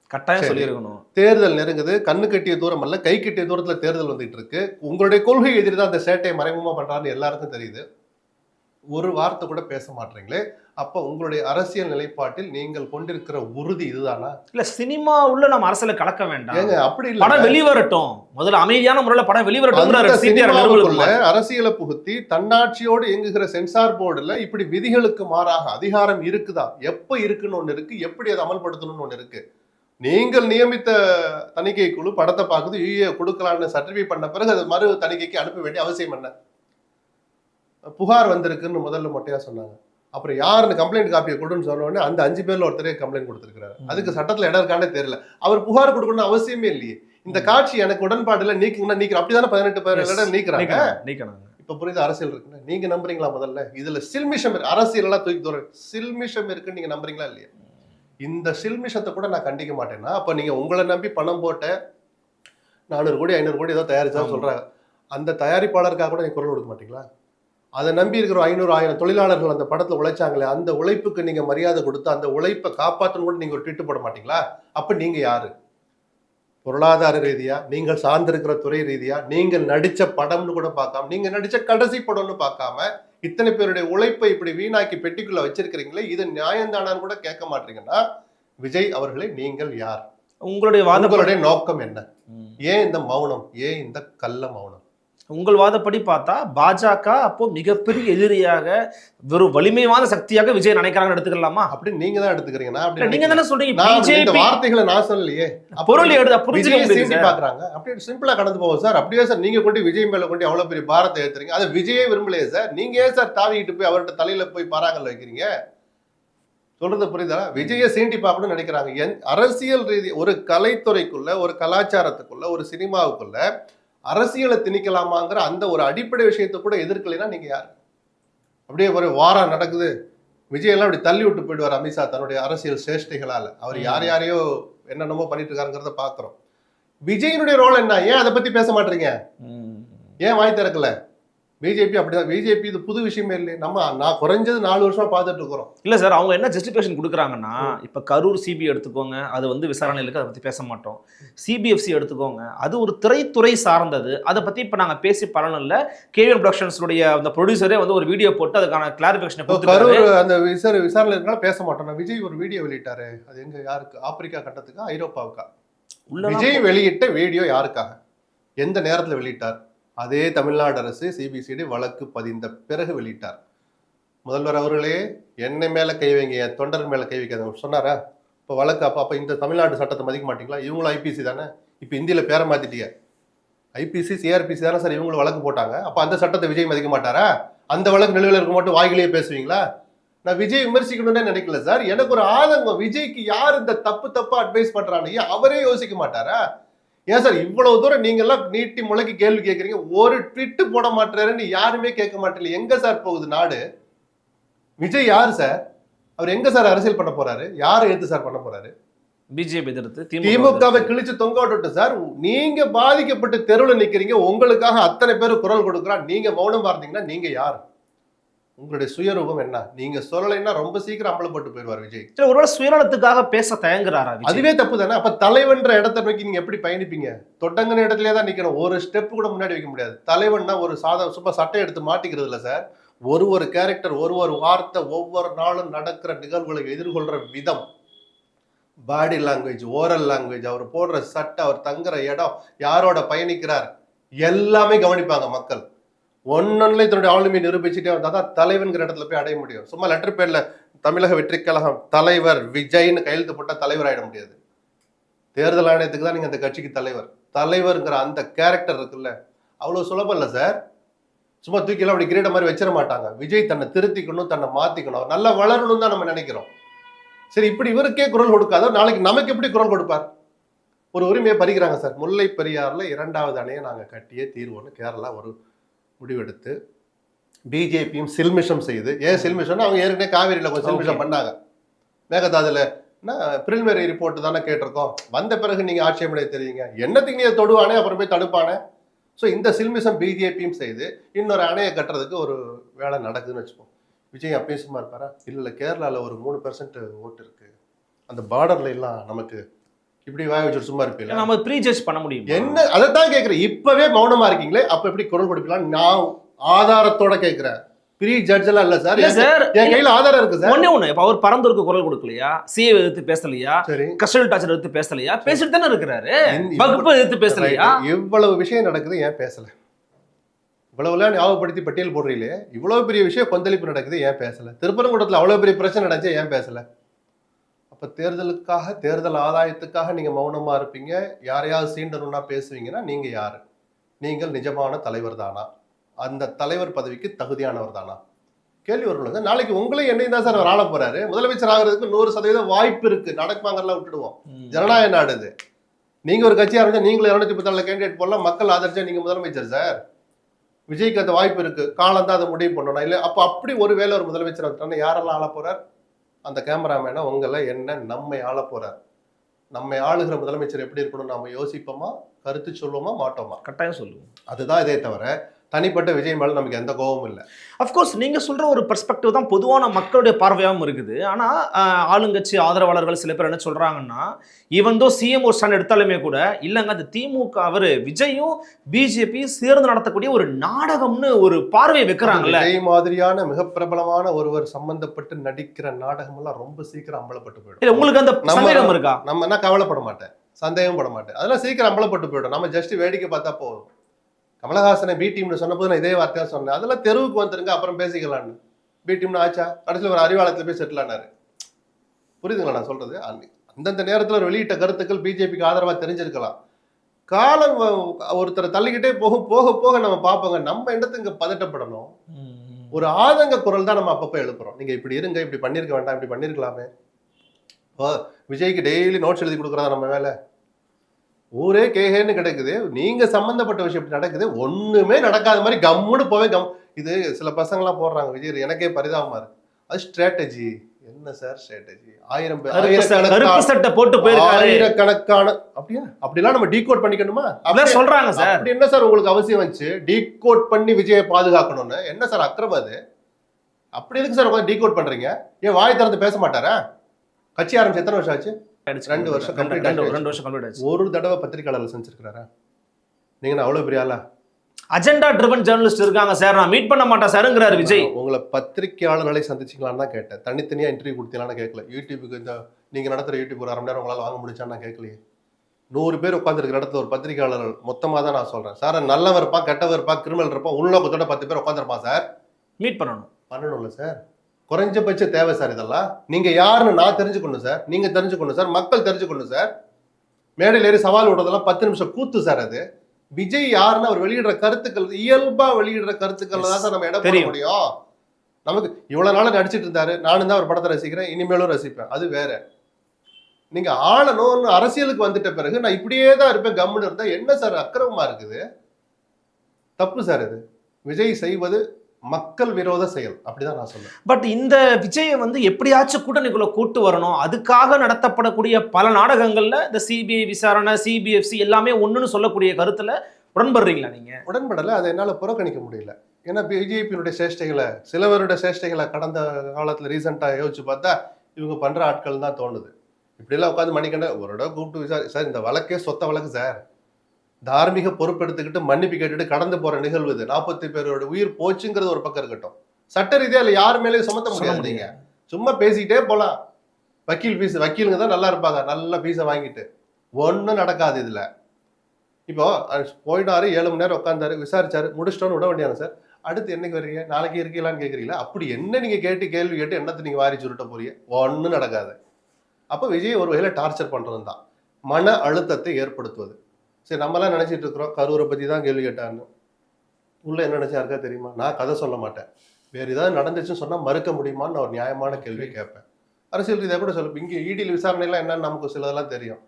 கட்டாயம். சொல்லியிருக்கணும். தேர்தல் நெருங்குது. கண்ணு கட்டிய தூரம் அல்ல கை கட்டிய தூரத்துல தேர்தல் வந்துட்டு இருக்கு. உங்களுடைய கொள்கை எதிரி தான் அந்த சேட்டையை மறைமுகமா பண்றாருன்னு எல்லாருக்கும் தெரியுது. ஒரு வார்த்தை கூட பேச மாட்டீங்களே? அப்ப உங்களுடைய அரசியல் நிலைப்பாட்டில் நீங்கள் கொண்டிருக்கிற உறுதி இதுதானா? இல்ல சினிமா உள்ள நம்ம அரசியல கலக்க வேண்டாம். ஏங்க அப்படி படம் இல்ல வெளிவரட்டும். முதல்ல அமைதியான முறையில படம் வெளிவரட்டும் அரசியலை புகுத்தி தன்னாட்சியோடு இயங்குகிற சென்சார் போர்டுல இப்படி விதிகளுக்கு மாறாக அதிகாரம் இருக்குதா? எப்ப இருக்குன்னு ஒண்ணு இருக்கு எப்படி அதை அமல்படுத்தணும்னு ஒண்ணு இருக்கு? நீங்கள் நியமித்த தணிக்கை குழு படத்தை பார்க்குது யூஏ கொடுக்கலான்னு சர்டிஃபை பண்ண பிறகு அது மறு தணிக்கைக்கு அனுப்ப வேண்டிய அவசியம் என்ன? புகார் வந்திருக்குன்னு முதல்ல மொட்டையா சொன்னாங்க. அப்புறம் யாருன்னு கம்ப்ளைண்ட் காப்பியை கொடுன்னு சொன்ன உடனே அந்த அஞ்சு பேர்ல ஒருத்தரே கம்ப்ளைண்ட் கொடுத்துருக்காரு அதுக்கு சட்டத்துல இடம் இருக்கானே தெரியல. அவர் புகார் கொடுக்கணும்னு அவசியமே இல்லையே. இந்த காட்சி எனக்கு உடன்பாடு இல்ல நீக்குங்கன்னா நீக்கிறேன் அப்படிதானே பதினெட்டு பேர். நீக்கிறாங்க? நீக்கணுங்க இப்ப புரியுது அரசியல் இருக்குன்னு. நீங்க நம்புறீங்களா முதல்ல? இதுல சில்மிஷம் அரசியல் எல்லாம் தூக்கி தூர சில்மிஷம் இருக்குன்னு நீங்க நம்புறீங்களா இல்லையா? இந்த சில்மிஷத்தை கூட நான் கண்டிக்க மாட்டேன்னா அப்ப நீங்க உங்களை நம்பி பணம் போட்ட நானூறு கோடி ஐநூறு கோடி ஏதோ தயாரிச்சா. சொல்றாங்க. அந்த தயாரிப்பாளருக்காக கூட நீங்க குரல் கொடுக்க மாட்டீங்களா? அதை நம்பி இருக்கிற ஐநூறு ஆயிரம் தொழிலாளர்கள் அந்த படத்துல உழைச்சாங்களே அந்த உழைப்புக்கு நீங்க மரியாதை கொடுத்து அந்த உழைப்பை காப்பாற்றணும் கூட நீங்க ஒரு ட்வீட் போட மாட்டீங்களா? அப்ப நீங்க யாரு? பொருளாதார ரீதியா நீங்கள் சார்ந்திருக்கிற துறை ரீதியா நீங்கள் நடிச்ச படம்னு கூட பார்க்காம நீங்க நடிச்ச கடைசி படம்னு பார்க்காம இத்தனை பேருடைய உழைப்பை இப்படி வீணாக்கி பெட்டிக்குள்ள வச்சிருக்கிறீங்களே இது நியாயம்தானான்னு கூட கேட்க மாட்டீங்கன்னா விஜய் அவர்களே நீங்கள் யார்? உங்களுடைய வாதப்படி உங்களுடைய நோக்கம் என்ன. ஏன் இந்த மௌனம்? ஏன் இந்த கள்ள மௌனம்? உங்கள் வாதப்படி பார்த்தா பாஜக அப்போ மிகப்பெரிய எதிரியாக வெறும் வலிமையான சக்தியாக விஜய் நினைக்கிறாங்கன்னு எடுத்துக்கலாமா? அப்படி நீங்க தான் எடுத்துக்கிறீங்க. நான் அப்படி நீங்க தானே சொல்றீங்க. இந்த வார்த்தைகளை நான் சொல்லலையே. பொருள் எடுத்த புரிஞ்சுக்க. பாக்குறாங்க அப்படியே சிம்பிளா கடந்து போவோம் சார். அப்படியே சார் நீங்க கொண்டு விஜய் மேல கொண்டு அவ்வளவு பெரிய பாரத்தை ஏத்துறீங்க. அதை விஜயே விரும்பலையே சார். நீங்க ஏன் சார் தாவிக்கிட்டு போய் அவர்கிட்ட தலையில போய் பாறாங்கல்ல வைக்கிறீங்க? சொல்றது புரியுதா? விஜயை சீண்டி பார்க்கணும்னு நினைக்கிறாங்க. என் அரசியல் ரீதி ஒரு கலைத்துறைக்குள்ள ஒரு கலாச்சாரத்துக்குள்ள ஒரு சினிமாவுக்குள்ள அரசியலை திணிக்கலாமாங்கிற அந்த ஒரு அடிப்படை விஷயத்தை கூட எதிர்க்கலைன்னா நீங்க யார்? அப்படியே ஒரு வாரம் நடக்குது. விஜய் எல்லாம் அப்படி தள்ளி விட்டு போயிடுவார் அமித்ஷா தன்னுடைய அரசியல் சேஷ்டைகளால அவர் யார் யாரையோ என்னென்னமோ பண்ணிட்டு இருக்காருங்கிறத பாக்குறோம். விஜயனுடைய ரோல் என்ன? ஏன் அதை பத்தி பேச மாட்டீங்க. ஏன் வாய் திறக்கல? பிஜேபி அப்படிதான். பிஜேபி இது புது விஷயமே இல்லை நம்ம நான் குறைஞ்சது நாலு வருஷமா பார்த்துட்டு இருக்கிறோம். இல்ல சார் அவங்க என்ன ஜஸ்டிஃபிகேஷன் கொடுக்குறாங்கன்னா இப்ப கரூர் சிபி எடுத்துக்கோங்க அது வந்து விசாரணையில் இருக்கு அதை பத்தி பேச மாட்டோம். சிபிஎஃப்சி எடுத்துக்கோங்க அது ஒரு திரைத்துறை சார்ந்தது. அதை பத்தி இப்ப நாங்க பேசி பலன் இல்ல. கேவிஎம் ப்ரொடக்ஷன்ஸுடைய அந்த ப்ரொடியூசரே வந்து ஒரு வீடியோ போட்டு அதுக்கான கிளாரிபிகேஷன் இப்போ கரூர் அந்த விசார விசாரணை இருக்கனால பேச மாட்டோம். விஜய் ஒரு வீடியோ வெளியிட்டாரு. அது எங்க யாருக்கு? ஆப்பிரிக்கா கட்டத்துக்கா? ஐரோப்பாவுக்கா? விஜய் வெளியிட்ட வீடியோ யாருக்காக? எந்த நேரத்துல வெளியிட்டார்? அதே தமிழ்நாடு அரசு சிபிசிடி வழக்கு பதிந்த பிறகு வெளியிட்டார். முதல்வர் அவர்களே என்னை மேலே கை வைங்க என் தொண்டர் மேலே கை வைக்காத சொன்னாரா? இப்போ வழக்கு அப்போ அப்போ இந்த தமிழ்நாடு சட்டத்தை மதிக்க மாட்டீங்களா? இவங்களும் ஐபிசி தானே? இப்போ இந்தியில் பேரை மாற்றிட்டீங்க ஐபிசி சிஆர்பிசி தானே சார் இவங்களும் வழக்கு போட்டாங்க. அப்போ அந்த சட்டத்தை விஜய் மதிக்க மாட்டாரா? அந்த வழக்கு நிலுவையில் இருக்க மட்டும் வாயிலேயே பேசுவீங்களா? நான் விஜய் விமர்சிக்கணும்னே நினைக்கல சார். எனக்கு ஒரு ஆதங்கம். விஜய்க்கு யார் இந்த தப்பு தப்பா அட்வைஸ் பண்றான்னு? ஏன் அவரே யோசிக்க மாட்டாரா? ஏன் சார் இவ்வளவு தூரம் நீங்க எல்லாம் நீட்டி முளைக்கு கேள்வி கேட்குறீங்க ஒரு ட்விட்டு போட மாட்டாருன்னு யாருமே கேட்க மாட்டேங்க எங்க சார் போகுது நாடு? விஜய் யார் சார்? அவர் எங்க சார் அரசியல் பண்ண போறாரு? யாரை எடுத்து சார் பண்ண போறாரு? பிஜேபி எதிர்த்து திமுகவை கிழிச்சு தொங்க விட்டுட்டு சார் நீங்க பாதிக்கப்பட்டு தெருவில் நிக்கிறீங்க. உங்களுக்காக அத்தனை பேர் குரல் கொடுக்குறான். நீங்க மௌனம் பார்த்தீங்கன்னா நீங்க யார்? உங்களுடைய சுயரூபம் என்ன? நீங்க சொல்லலைன்னா ரொம்ப சீக்கிரம் அம்பலப்பட்டு போயிடுவார் விஜய். சரி, ஒருவேளை சுயநலத்துக்காக பேச தயங்குறாரா? அதுவே தப்பு தானே அப்ப தலைவன்ற இடத்தை நோக்கி நீங்க எப்படி பயணிப்பீங்க? தொட்டங்கன இடத்துலயே தான் நிக்கணும். ஒரு ஸ்டெப் கூட முன்னாடி வைக்க முடியாது. தலைவன்னா ஒரு சாதா சும்மா சட்டை எடுத்து மாட்டிக்கிறது இல்ல சார். ஒரு ஒரு கேரக்டர் ஒரு ஒரு வார்த்தை ஒவ்வொரு நாளும் நடக்கிற நிகழ்வுகளை எதிர்கொள்ற விதம். பாடி லாங்குவேஜ் ஓரல் லாங்குவேஜ் அவர் போடுற சட்டை அவர் தங்குற இடம் யாரோட பயணிக்கிறார்? எல்லாமே கவனிப்பாங்க மக்கள். ஒன்னொன்னுல தன்னுடைய ஆளுமை நிரூபிச்சுட்டே வந்தால் தான் தலைவன்கிற இடத்துல போய் அடைய முடியும். சும்மா லெட்டர் பேர்ல தமிழக வெற்றி கழகம் தலைவர் விஜய்னு கையெழுத்து போட்டால் தலைவர் ஆயிட முடியாது. தேர்தல் ஆணையத்துக்கு தான் நீங்கள் அந்த கட்சிக்கு தலைவர். தலைவருங்கிற அந்த கேரக்டர் இருக்குல்ல அவ்வளோ சுலபம் இல்லை சார் சும்மா தூக்கிலாம் அப்படி கிரீட மாதிரி வச்சிட மாட்டாங்க. விஜய் தன்னை திருத்திக்கணும் தன்னை மாற்றிக்கணும் நல்லா வளரணும் தான் நம்ம நினைக்கிறோம். சரி இப்படி இவருக்கே குரல் கொடுக்காத நாளைக்கு நமக்கு எப்படி குரல் கொடுப்பார்? ஒரு உரிமையை பறிக்கிறாங்க சார் முல்லை பெரியாரில் இரண்டாவது அணையை நாங்கள் கட்டியே தீர்வோன்னு கேரளா ஒரு முடிவெடுத்து பிஜேபியும் சில்மிஷம் செய்து ஏன் சில்மிஷம்னா அவங்க ஏற்கனவே காவேரியில கொஞ்சம் சில்மிஷம். பண்ணாங்க. மேகதாதுல பிரிலிமினரி ரிப்போர்ட் தானே கேட்டிருக்கோம். வந்த பிறகு நீங்க ஆட்சேபனை தெரியுங்க. என்னத்துக்கு நீ அதை தொடுவானே அப்புறம் போய் தடுப்பானே? ஸோ இந்த சில்மிசம் பிஜேபியும் செய்து இன்னொரு அணையை கட்டுறதுக்கு ஒரு வேலை நடக்குதுன்னு வச்சுப்போம் விஜய் அப்பயும் சும்மா இருப்பாரா? இல்லை கேரளாவில் ஒரு மூணு பெர்சன்ட் ஓட்டு இருக்கு. அந்த பார்டர்ல எல்லாம் நமக்கு இப்படி வாய வச்சுட்டு சும்மா இருப்பீங்க நம்ம ப்ரீ ஜட்ஜ் பண்ண முடியும்? என்ன? அதைத்தான் கேட்குறேன். இப்பவே மௌனமா இருக்கீங்களே அப்ப எப்படி குரல் கொடுப்பீங்களா நான் ஆதாரத்தோட கேட்கிறேன். ப்ரீ ஜட்ஜ் எல்லாம் இல்ல சார். சார் என் கையில ஆதாரம் இருக்கு சார். ஒண்ணே ஒண்ணு. இப்ப அவர் பரந்தூருக்கு குரல் கொடுக்கலையா? சிஏ எதிர்த்து பேசலையா? சரி. கஸ்டல் டாச்சர் எதிர்த்து பேசலையா? பேசிட்டு தானே இருக்கிறாரு. வகுப்பு எதிர்த்து பேசலையா. இவ்வளவு விஷயம் நடக்குது ஏன் பேசல? இவ்வளவுலாம் ஞாபகப்படுத்தி பட்டியல் போடுறீங்களே. இவ்வளவு பெரிய விஷயம் கொந்தளிப்பு நடக்குது ஏன் பேசல? திருப்பரங்குன்றத்துல அவ்வளவு பெரிய பிரச்சனை நடந்துச்சு ஏன் பேசல? அப்ப தேர்தலுக்காக தேர்தல் ஆதாயத்துக்காக நீங்க மௌனமா இருப்பீங்க. யாரையாவது சீண்டணும்னா பேசுவீங்கன்னா நீங்க யாரு? நீங்கள் நிஜமான தலைவர் தானா? அந்த தலைவர் பதவிக்கு தகுதியானவர் தானா? கேள்வி சார். நாளைக்கு உங்களையும் என்னையும் தான் சார் அவர் ஆள போறாரு. முதலமைச்சர் ஆகிறதுக்கு நூறு சதவீதம் வாய்ப்பு இருக்கு. நடக்குவாங்கலாம் விட்டுடுவோம். ஜனநாயக நாடு இது. நீங்க ஒரு கட்சி ஆரம்பிச்சா நீங்களும் இருநூத்தி பத்தாறுல கேண்டிடேட் போடலாம். மக்கள் ஆதரிச்சா நீங்க முதலமைச்சர் சார். விஜய்க்கு அந்த வாய்ப்பு இருக்கு. காலம் தான் அதை முடிவு பண்ணணும் இல்லை அப்போ அப்படி ஒரு வேலை ஒரு முதலமைச்சர் வந்துட்டாங்கன்னா யாரெல்லாம் ஆள போறார்? அந்த கேமராமேனா உங்களை என்ன நம்மை ஆள போறார். நம்மை ஆளுகிற முதலமைச்சர் எப்படி இருக்கணும் நாம யோசிப்போமா கருத்து சொல்லுவோமா மாட்டோமா? கட்டாயம் சொல்லுவோம். அதுதான் இதே தவிர தனிப்பட்ட விஜய் மேல நமக்கு எந்த கோபமும் இல்லை. அஃப்கோர்ஸ் நீங்க சொல்ற ஒரு பெர்ஸ்பெக்டிவ் தான் பொதுவான மக்களுடைய பார்வையாகவும் இருக்குது. ஆனா ஆஹ், ஆளுங்கட்சி ஆதரவாளர்கள் சில பேர் என்ன சொல்றாங்கன்னா ஈவன் தோ சிஎம் ஒரு ஸ்டாண்ட் எடுத்தாலுமே கூட இல்லைங்க அது திமுக அவரு விஜயும் பிஜேபி சேர்ந்து நடத்தக்கூடிய ஒரு நாடகம்னு ஒரு பார்வையை வைக்கிறாங்கல்ல. விஜய் மாதிரியான மிக பிரபலமான ஒருவர் சம்பந்தப்பட்டு நடிக்கிற நாடகம் எல்லாம் ரொம்ப சீக்கிரம் அம்பலப்பட்டு போயிடும். இல்ல உங்களுக்கு அந்த சந்தேகம் இருக்கா? நம்ம என்ன கவலைப்பட மாட்டேன். சந்தேகம் பட மாட்டேன். அதெல்லாம் சீக்கிரம் அம்பலப்பட்டு போயிடும். நம்ம ஜஸ்ட் வேடிக்கை பார்த்தா போதும். கமலஹாசனை பி டீம்னு சொன்னபோது நான் இதே வார்த்தையா சொன்னேன். அதெல்லாம் தெருவுக்கு வந்துருங்க அப்புறம் பேசிக்கலாம்னு. பி டீம்னு ஆச்சா? கடைசியில் ஒரு அறிவாலயத்தில் போய் செட்டில் ஆனாரு. புரியுதுங்களா நான் சொல்றது? அன்னை- அந்தந்த நேரத்தில் ஒரு வெளியிட்ட கருத்துக்கள் பிஜேபிக்கு ஆதரவா தெரிஞ்சிருக்கலாம். காலம் ஒருத்தரை தள்ளிக்கிட்டே போக போக போக நம்ம பார்ப்போங்க. நம்ம இடத்துக்கு பதட்டப்படணும்? ஒரு ஆதங்க குரல் தான் நம்ம அப்பப்போ எழுப்புறோம். நீங்க இப்படி இருங்க இப்படி பண்ணிருக்க வேண்டாம் இப்படி பண்ணிருக்கலாமே. இப்போ விஜய்க்கு டெய்லி நோட்ஸ் எழுதி கொடுக்குறதா நம்ம வேலை ஊரே கேஹேன்னு கிடைக்குது. நீங்க சம்பந்தப்பட்ட விஷயம் இப்படி நடக்குது. ஒண்ணுமே நடக்காத மாதிரி கம்முன்னு போவே கம் இது சில பசங்களாம் போடுறாங்க விஜய் எனக்கே பரிதாபமா இருக்கு. அது ஸ்ட்ராட்டஜி என்ன சார் ஸ்ட்ராட்டஜி ஆயிரம் கருப்பு சட்டை- போட்டு போயிருக்காரு. ஆயிரக்கணக்கான அப்படியா? அப்படிலாம் நம்ம டீகோட் பண்ணிக்கணுமா? அப்படிலாம் சொல்றாங்க சார். அப்படி என்ன சார் உங்களுக்கு அவசியம் வந்துச்சு? டீகோட் பண்ணி விஜயை பாதுகாக்கணும்னு? என்ன சார் அக்கிரமம் அது? அப்படி எதுக்கு சார் உட்காந்து டீகோட் பண்றீங்க? ஏன் வாய் திறந்து பேச மாட்டாரா? கட்சி ஆரம்பிச்சு எத்தனை வருஷம் ஆச்சு? ரெண்டு வருஷம் complete ரெண்டு. ரெண்டு வருஷம் கம்ப்ளீட் ஆச்சு ஒரு தடவை பத்திரிக்கையாளர் செஞ்சிருக்கிறாரா நீங்க என்ன அவ்வளவு பெரிய ஆளா? அஜெண்டா ட்ரிவன் ஜேர்னலிஸ்ட் இருக்காங்க சார் நான் மீட் பண்ண மாட்டேன் சாருங்கிறாரு விஜய். உங்களை பத்திரிக்கையாளர்களை சந்திச்சிங்களான்னு தான் கேட்டேன். தனித்தனியா இன்டர்வியூ கொடுத்தீங்களான்னு கேட்கல. யூடியூபுக்கு இந்த நீங்க நடத்துற யூடியூப் ஒரு அரை மணி நேரம் உங்களால வாங்க முடிச்சான்னு நான் கேட்கலையே. நூறு பேர் உட்காந்துருக்கிற இடத்துல ஒரு பத்திரிக்கையாளர்கள் மொத்தமா தான் நான் சொல்றேன். சார் நல்லவன் இருப்பான் கெட்டவன் இருப்பான் கிரிமினல் இருப்பான் உள்நோக்கத்தோட பத்து பேர் உட்காந்துருப்பான் சார் மீட் பண்ணணும். பண்ணணும்ல சார் குறைஞ்சபட்ச தேவை சார் இதெல்லாம். நீங்க யாருன்னு நான் தெரிஞ்சுக்கணும் சார். நீங்க தெரிஞ்சுக்கணும் சார். மக்கள் தெரிஞ்சுக்கணும் சார். மேடையில் ஏறி சவால் விடுறதெல்லாம் பத்து நிமிஷம் கூத்து சார் அது. விஜய் யாருன்னு அவர் வெளியிடுற கருத்துக்கள் இயல்பா வெளியிடுற கருத்துக்கள் தான் சார் நம்ம இடம் போட. முடியும். நமக்கு இவ்வளவு நாளா நடிச்சிட்டு இருந்தாரு. நானும் தான் ஒரு படத்தை ரசிக்கிறேன். இனிமேலும் ரசிப்பேன். அது வேற. நீங்க ஆளணும்னு அரசியலுக்கு வந்துட்ட பிறகு நான் இப்படியே தான் இருப்பேன். கம்முன்னு இருந்தா என்ன சார் அக்கிரமமா இருக்குது? தப்பு சார் இது. விஜய் செய்வது மக்கள் விரோத செயல் அப்படிதான் நான் சொல்லுவேன் பட் இந்த விஜயை வந்து எப்படியாச்சும் கூட்டணிக்குள்ள கூட்டு வரணும் அதுக்காக நடத்தப்படக்கூடிய பல நாடகங்கள்ல இந்த சிபிஐ விசாரணை சிபிஎஃப்சி எல்லாமே ஒண்ணுன்னு சொல்லக்கூடிய கருத்துல உடன்படுறீங்களா நீங்க? உடன்படலை அதை என்னால் புறக்கணிக்க முடியல. ஏன்னா பிஜேபியினுடைய சேஷ்டைகளை சிலவருடைய சேஷ்டைகளை கடந்த காலத்தில் ரீசெண்டாக யோசிச்சு பார்த்தா இவங்க பண்ணுற ஆட்கள் தான் தோணுது. இப்படிலாம் உட்காந்து மணிக்கண்ட ஒரு இடம் கூப்பிட்டு விசாரி சார் இந்த வழக்கே சொத்த வழக்கு சார். தார்மீக பொறுப்பெடுத்துக்கிட்டு மன்னிப்பு கேட்டுட்டு கடந்து போற நிகழ்வு இது. நாற்பத்தி பேரோட உயிர் போச்சுங்கிறது ஒரு பக்கம் இருக்கட்டும். சட்ட ரீதியா இல்லை யார் மேலேயும் சுமத்த முடியாது. நீங்க. சும்மா பேசிக்கிட்டே போலாம். வக்கீல் ஃபீஸ் வக்கீலுங்க தான் நல்லா இருப்பாங்க. நல்ல ஃபீஸை வாங்கிட்டு. ஒன்றும் நடக்காது இதுல. இப்போ போயிட்டாரு ஏழு மணி நேரம் உட்காந்தாரு விசாரிச்சாரு முடிச்சிட்டோன்னு விட வேண்டியாங்க சார்? அடுத்து என்னைக்கு வர்றீங்க? நாளைக்கு இருக்கீங்களான்னு கேட்குறீங்களா அப்படி என்ன நீங்க கேட்டு கேள்வி கேட்டு என்னத்தை நீங்க வாரி சுருட்ட போறீங்க? ஒன்றும் நடக்காது. அப்போ விஜய் ஒரு வகையில் டார்ச்சர் பண்றது தான் மன அழுத்தத்தை ஏற்படுத்துவது. சரி நம்மலாம் நினைச்சிட்டு இருக்கிறோம். கரூரை பத்தி தான் கேள்வி கேட்டான்னு. உள்ள என்ன நினைச்சா இருக்கா தெரியுமா? நான் கதை சொல்ல மாட்டேன். வேற ஏதாவது நடந்துச்சுன்னு சொன்னா மறுக்க முடியுமான்னு நான் ஒரு நியாயமான கேள்வி கேட்பேன். அரசியல் ரீதியாக கூட சொல்லுவேன் இங்கே இடியில் விசாரணைலாம் என்னன்னு நமக்கு சிலதெல்லாம் தெரியும்.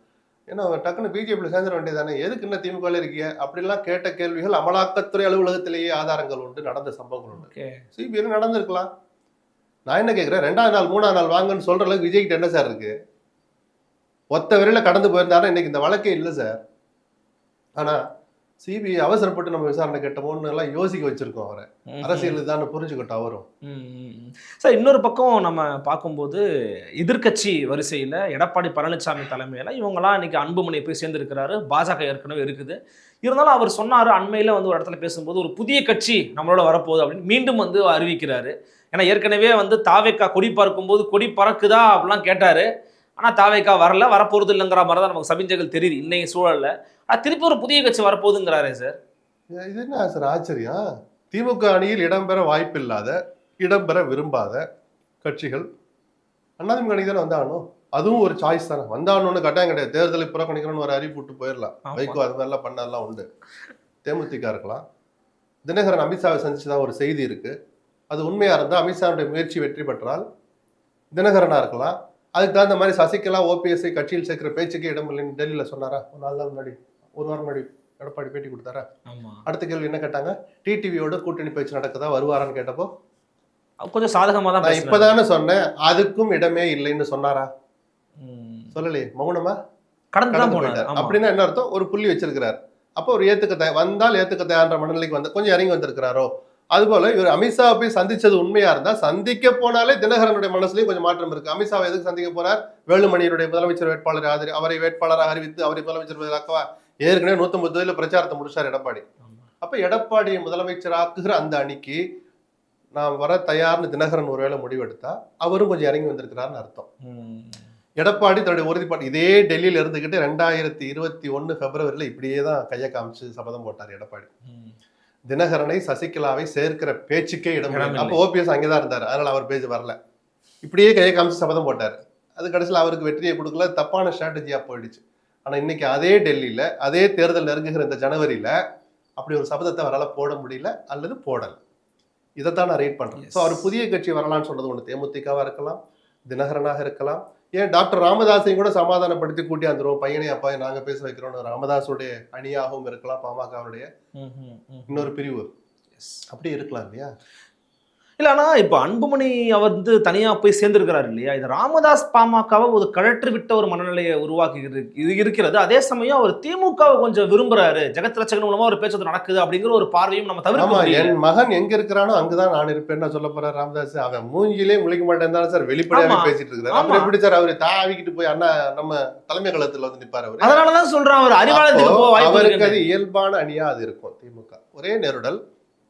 ஏன்னா அவன் டக்குன்னு பிஜேபியில் சேர்ந்துட வேண்டியதானே எதுக்கு என்ன திமுகவில் இருக்கிய அப்படிலாம் கேட்ட கேள்விகள் அமலாக்கத்துறை அலுவலகத்திலேயே ஆதாரங்கள் உண்டு நடந்த சம்பவங்கள் உண்டு. ஓகே சிபிஐ நடந்திருக்கலாம். நான் என்ன கேட்குறேன்? ரெண்டாவது நாள் மூணாவது நாள் வாங்கன்னு சொல்ற அளவுக்கு விஜய்கிட்ட என்ன சார் இருக்கு? ஒத்த வரையில கடந்து போயிருந்தாருன்னா இன்னைக்கு இந்த வழக்கே இல்லை சார். ஆனா சிபிஐ அவசரப்பட்டு நம்ம விசாரணை கேட்டோமோன்னு எல்லாம் யோசிக்க வச்சிருக்கோம் அவரை. அரசியல் இதுதான் புரிஞ்சுக்கிட்டோம் அவரும். சார் இன்னொரு பக்கம் நம்ம பார்க்கும்போது எதிர்க்கட்சி வரிசையில் எடப்பாடி பழனிசாமி தலைமையில் இவங்கெல்லாம் இன்னைக்கு அன்புமணி போய் சேர்ந்திருக்கிறாரு. பாஜக ஏற்கனவே இருக்குது. இருந்தாலும் அவர் சொன்னார் அண்மையில் வந்து ஒரு இடத்துல பேசும்போது ஒரு புதிய கட்சி நம்மளோட வரப்போகுது அப்படின்னு மீண்டும் வந்து அறிவிக்கிறாரு. ஏன்னா ஏற்கனவே வந்து தாவேக்கா கொடி பார்க்கும்போது கொடி பறக்குதா அப்படிலாம் கேட்டார். ஆனால் தாவேக்கா வரல வரப்போகிறது இல்லைங்கிற மாதிரி தான் நமக்கு சமிஞ்சைகள் தெரியுது. இன்னைய சூழலில் ஆனால் திருப்பி ஒரு புதிய கட்சி வரப்போகுதுங்கிறாரே சார் இது என்ன சார் ஆச்சரியம் திமுக அணியில் இடம்பெற வாய்ப்பில்லாத இடம்பெற விரும்பாத கட்சிகள் அதிமுக அணி தானே வந்தாகணும்? அதுவும் ஒரு சாய்ஸ் தானே. வந்தாகணும்னு கட்டாயம் கிடையாது. தேர்தலை புறக்கணிக்கணும்னு ஒரு அறிவிப்பு விட்டு போயிடலாம். வைகோ அது மாதிரிலாம் பண்ணதெல்லாம் உண்டு. தேமுதிக இருக்கலாம். தினகரன் அமித்ஷாவை சந்திச்சு தான் ஒரு செய்தி இருக்கு. அது உண்மையா இருந்தால் அமித்ஷாவுடைய முயற்சி வெற்றி பெற்றால் தினகரனா இருக்கலாம். அதுக்கு தகுந்த மாதிரி சசிகலா ஓபிஎஸ்ஐ கட்சியில் சேர்க்கிற பேச்சுக்கே இடம் இல்லைன்னு டெல்லியில் சொன்னாரா? ஒரு நாள் முன்னாடி. ஒரு வாரம் முன்னாடி எடப்பாடி பேட்டி கொடுத்தாரா? அடுத்த கேள்வி என்ன கேட்டாங்க? டிடிவியோட கூட்டணி பேச்சு நடக்குதா? வருவாரான்னு கேட்டப்போ? கொஞ்சம் சாதகமா தான் நான். இப்பதானே சொன்னேன். அதுக்கும் இடமே இல்லைன்னு சொன்னாரா. சொல்லலையே. மௌனமா? கடந்து தான் போனாரு. அப்படின்னா என்ன அர்த்தம்? ஒரு புள்ளி வச்சிருக்கிறார். அப்போ ஒரு ஏத்துக்க தயார் வந்தால் ஏத்துக்க தயார்ன்ற மனநிலைக்கு வந்து கொஞ்சம் இறங்கி வந்திருக்கிறாரோ? அதுபோல இவர் அமித்ஷா போய் சந்திச்சது உண்மையா இருந்தா சந்திக்க போனாலே தினகரனுடைய மனசுலயும் கொஞ்சம் மாற்றம் இருக்கு. அமித்ஷாவை எதுக்கு சந்திக்க போறார்? வேலுமணியினுடைய முதலமைச்சர் வேட்பாளர் ஆதரி அவரை வேட்பாளராக அறிவித்து அவரை முதலமைச்சர் பதிலாக்கவா ஏற்கனவே நூத்தம்பது தொகுதியில பிரச்சாரத்தை முடிச்சார் எடப்பாடி. அப்ப எடப்பாடியை முதலமைச்சராக்குகிற அந்த அணிக்கு நான் வர தயார்னு தினகரன் ஒருவேளை முடிவெடுத்தா அவரும் கொஞ்சம் இறங்கி வந்திருக்கிறார்னு அர்த்தம். எடப்பாடி தன்னுடைய உறுதிப்பாடு இதே டெல்லியில இருந்துகிட்டு ரெண்டாயிரத்தி இருபத்தி ஒன்னு பிப்ரவரியில இப்படியே தான் கையை காமிச்சு சபதம் போட்டார் எடப்பாடி. தினகரனை சசிகலாவை சேர்க்கிற பேச்சுக்கே இடம். அப்போ ஓபிஎஸ் அங்கேதான் இருந்தார். அதனால அவர் பேச்சு வரல. இப்படியே கையை காமிச்சு சபதம் போட்டார். அது கடைசியில் அவருக்கு வெற்றியை கொடுக்கல. தப்பான ஸ்ட்ராட்டஜியா போயிடுச்சு. ஆனா இன்னைக்கு அதே டெல்லியில அதே தேர்தல் நெருங்குகிற இந்த ஜனவரியில அப்படி ஒரு சபதத்தை அவரால் போட முடியல அல்லது போடல இதைத்தான் நான் ரீட் Yes. ஸோ அவர் புதிய கட்சி வரலாம்னு சொல்றது ஒன்று தேமுதிகவா இருக்கலாம் தினகரனாக இருக்கலாம் ஏன் டாக்டர் ராமதாஸையும் கூட சமாதானப்படுத்தி கூட்டி வந்துருவோம் பையனை அப்பா நாங்க பேச வைக்கிறோம் ராமதாஸுடைய அணியாகவும் இருக்கலாம் பாமகவுடைய. இன்னொரு பிரிவு. அப்படி இருக்கலாம் இல்லையா இல்ல ஆனா இப்ப அன்புமணி அவர் வந்து தனியா போய் சேர்ந்திருக்கிறாரு இல்லையா? இது ராமதாஸ் பாமகவை ஒரு கழற்று விட்ட ஒரு மனநிலையை உருவாக்கி இது இருக்கிறது. அதே சமயம் அவர் திமுகவை கொஞ்சம் விரும்புறாரு. ஜெகத் ரச்சகன் மூலமா ஒரு பேச்சு நடக்குது அப்படிங்கிற ஒரு பார்வையும் நம்ம முடியல. என் மகன் எங்க இருக்கிறானோ அங்கதான் நான் இருப்பேன்னு சொல்ல போறார் ராமதாஸ். அவன் மூஞ்சிலே முழிக்க மாட்டேன் தானே சார் வெளிப்படையாவே ஆமா. பேசிட்டு இருக்காரு அப்புறம். எப்படி சார் அவரு தாவிக்கிட்டு போய் அண்ணா நம்ம தலைமை கழகத்துல வந்து நிப்பாரு அவரு? அதனாலதான் சொல்றான் அவர். அறிவாலயத்துக்கு அப்போ போக வாய்ப்பு அவருக்கு அது இயல்பான அணியா அது இருக்கும் திமுக. ஒரே நெருடல்.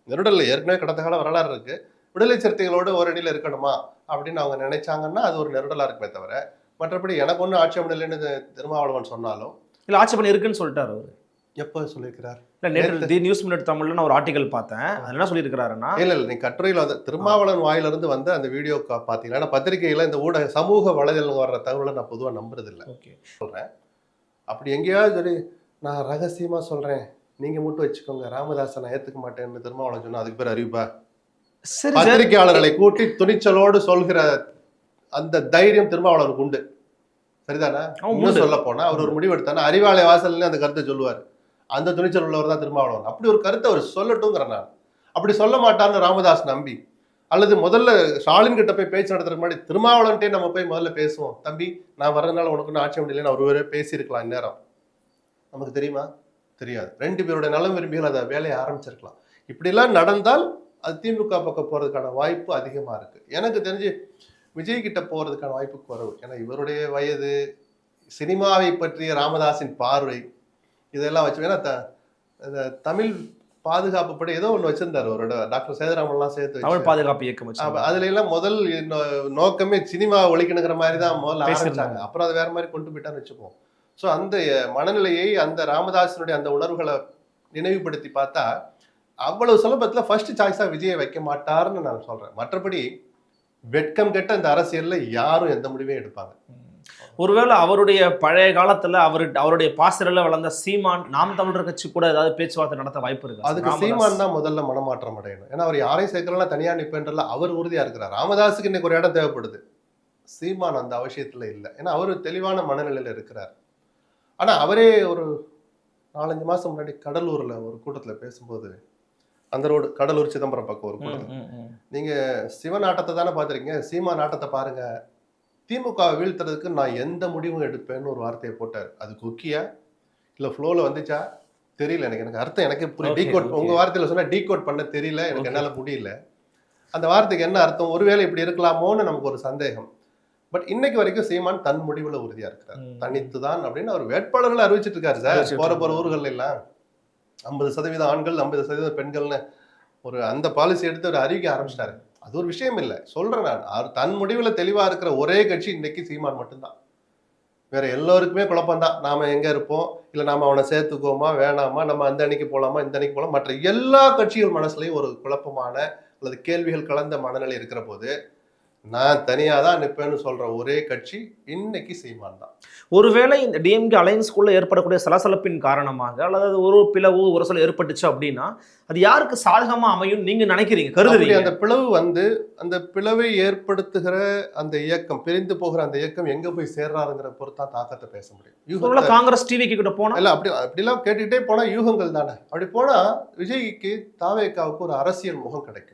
நெருடல்ல ஏற்கனவே கடந்த கால வரலாறு இருக்கு. விடுதலை சிறுத்தைகளோடு ஒரு அணியில இருக்கணுமா அப்படின்னு அவங்க நினைச்சாங்கன்னா அது ஒரு நெருடலா இருக்குமே தவிர மற்றபடி எனக்கு ஒன்றும் ஆட்சேபம் இல்லைன்னு திருமாவளவன் சொன்னாலும் இல்ல ஆட்சேபனை இருக்குன்னு சொல்லிட்டாரு அவரு. எப்போ சொல்லியிருக்கிறார்? இல்ல நேற்று தி நியூஸ் மினிட் தமிழ்ல நான் ஒரு ஆர்டிகல் பார்த்தேன். அதுல என்ன சொல்லியிருக்கிறாருன்னா இல்ல இல்ல நீ கட்டுரையில வந்து திருமாவளவன் வாயில இருந்து வந்து அந்த வீடியோ பாத்தீங்கன்னா நான் பத்திரிகையில இந்த ஊடக சமூக வலைதளம் வர்ற தகவலை நான் பொதுவா நம்புறது இல்ல ஓகே அப்படி எங்கேயாவது சொல்லி நான் ரகசியமா சொல்றேன். நீங்க மட்டும் வச்சுக்கோங்க. ராமதாஸை நான் ஏத்துக்க மாட்டேன்னு திருமாவளவன் சொன்னா அதுக்கு பேர் அறிவிப்பா. பத்திரிகையாளர்களை கூட்டி துணிச்சலோடு சொல்கிற அந்த தைரியம் திருமாவளவனுக்கு உண்டு. சரிதானா? அவன் இன்னும். சொல்ல போனா அவர் ஒரு முடிவு எடுத்தானா அறிவாலய வாசல்ல அந்த கருத்தை சொல்லுவார். அந்த துணிச்சல் உள்ளவர் தான் திருமாவளவன். அப்படி ஒரு கருத்தை அவர் சொல்லட்டுங்கிற நான். அப்படி சொல்ல மாட்டான்னு ராமதாஸ் நம்பி அல்லது முதல்ல ஸ்டாலின் கிட்ட போய் பேச்சு நடத்துறதுக்கு முன்னாடி திருமாவளவன்ட்டே நம்ம போய் முதல்ல பேசுவோம். தம்பி நான் வர்றதுனால உனக்கு ஒன்றும் ஆட்சி முடியலன்னு அவர் பேசியிருக்கலாம் இந்நேரம். நமக்கு தெரியுமா? தெரியாது. ரெண்டு பேருடைய நலம் விரும்பிகள் அதை வேலையை ஆரம்பிச்சிருக்கலாம். இப்படிலாம் நடந்தால் அது திமுக பக்கம் போறதுக்கான வாய்ப்பு அதிகமா இருக்கு. எனக்கு தெரிஞ்சு விஜய் கிட்ட போறதுக்கான வாய்ப்பு குறைவு. ஏன்னா இவருடைய வயது சினிமாவை பற்றிய ராமதாஸின் பார்வை இதெல்லாம் வச்சு ஏன்னா த- தமிழ் பாதுகாப்பு படி ஏதோ ஒன்று வச்சிருந்தாரு அவரோட டாக்டர் சேதுராமன்லாம் சேர்த்து தமிழ் பாதுகாப்பு இயக்கம் அதுல எல்லாம் முதல் நோக்கமே சினிமா ஒழிக்கணுங்கிற மாதிரி தான் முதல்ல. ஆரம்பிச்சாங்க. அப்புறம் அது வேற மாதிரி கொண்டு போயிட்டான்னு வச்சுப்போம். ஸோ அந்த மனநிலையை அந்த ராமதாசனுடைய அந்த உணர்வுகளை நினைவுபடுத்தி பார்த்தா அவ்வளவு சுலபத்துல ஃபர்ஸ்ட் சாய்ஸா விஜயை வைக்க மாட்டாருன்னு நான் சொல்றேன். மற்றபடி வெட்கம் கெட்ட இந்த அரசியல்ல யாரும் எந்த முடிவையும் எடுப்பாங்க. ஒருவேளை அவருடைய பழைய காலத்துல அவர் அவருடைய பாசறையில வளர்ந்த சீமான் நாம் தமிழர் கட்சி கூட ஏதாவது பேச்சுவார்த்தை நடத்த வாய்ப்பு இருக்கு? அதுக்கு சீமான் தான் முதல்ல மனமாற்றம் அடையணும். ஏன்னா அவர் யாரையும் சேர்க்கலாம் தனியா நிப்பேன்றல அவர் உறுதியா இருக்கிறார். ராமதாஸுக்கு இன்னைக்கு ஒரு இடம் தேவைப்படுது. சீமான் அந்த அவசியத்துல இல்லை. ஏன்னா அவர் தெளிவான மனநிலையில இருக்கிறார். ஆனா அவரே ஒரு நாலஞ்சு மாசம் முன்னாடி கடலூர்ல ஒரு கூட்டத்துல பேசும்போது அந்த ரோடு கடலூர் சிதம்பரம் பக்கம் ஒரு கூட்டம் நீங்க சிவன் ஆட்டத்தை தானே பார்த்துருக்கீங்க. சீமான் ஆட்டத்தை பாருங்க. திமுக வீழ்த்துறதுக்கு நான் எந்த முடிவும் எடுப்பேன்னு ஒரு வார்த்தையை போட்டார். அது குக்கியா? இல்ல ஃப்ளோல வந்துச்சா? தெரியல எனக்கு. எனக்கு அர்த்தம் எனக்கு Okay, டீகோட் okay. உங்க வார்த்தையில சொன்னா டீகோட் பண்ண தெரியல. எனக்கு. என்னால முடியல. அந்த வார்த்தைக்கு என்ன அர்த்தம்? ஒருவேளை இப்படி இருக்கலாமோன்னு நமக்கு ஒரு சந்தேகம். பட் இன்னைக்கு வரைக்கும் சீமான் தன் முடிவுல உறுதியா இருக்கிறார். தனித்து தான் அப்படின்னு அவர் வேட்பாளர்களை அறிவிச்சிட்டு இருக்காரு சார். போற இருக்காரு. ஊர்கள்ல எல்லாம். ஐம்பது சதவீதம் ஆண்கள் ஐம்பது சதவீதம் பெண்கள்னு ஒரு அந்த பாலிசி எடுத்து அவர் அறிவிக்க ஆரம்பிச்சிட்டாரு. அது ஒரு விஷயம் இல்லை. சொல்கிறேன் நான். அவர் தன் முடிவில் தெளிவாக இருக்கிற ஒரே கட்சி இன்னைக்கு சீமான் மட்டும்தான். வேற எல்லோருக்குமே குழப்பம்தான். நாம் எங்கே இருப்போம்? இல்லை நாம் அவனை சேர்த்துக்கோமா வேணாமா? நம்ம அந்த அணிக்கு போகலாமா இந்த அணிக்கு போகலாம் மற்ற எல்லா கட்சிகள் மனசுலையும் ஒரு குழப்பமான அல்லது கேள்விகள் கலந்த மனநிலை இருக்கிற போது நான் தனியா தான் நிப்பேன்னு சொல்ற ஒரே கட்சி இன்னைக்கு சீமான் தான். ஒருவேளை இந்த டிஎம்கே அலையன்ஸ்குள்ள ஏற்படக்கூடிய சலசலப்பின் காரணமாக அல்லது ஒரு பிளவு ஒரு சில ஏற்பட்டுச்சு அப்படின்னா அது யாருக்கு சாதகமா அமையும் நீங்க நினைக்கிறீங்க? கருதுறீங்க? அந்த பிளவு வந்து அந்த பிளவை ஏற்படுத்துகிற அந்த இயக்கம் பிரிந்து போகிற அந்த இயக்கம் எங்க போய் சேர்றாருங்கிற பொறுத்தா தாக்கத்தை பேச முடியும். யூகத்தை- காங்கிரஸ் டிவி கிட்ட போனா? இல்ல அப்படி அப்படிலாம் கேட்டுக்கிட்டே போனா யூகங்கள் தானே. அப்படி போனா விஜய்க்கு தாவேக்காவுக்கு ஒரு அரசியல் முகம் கிடைக்கும்.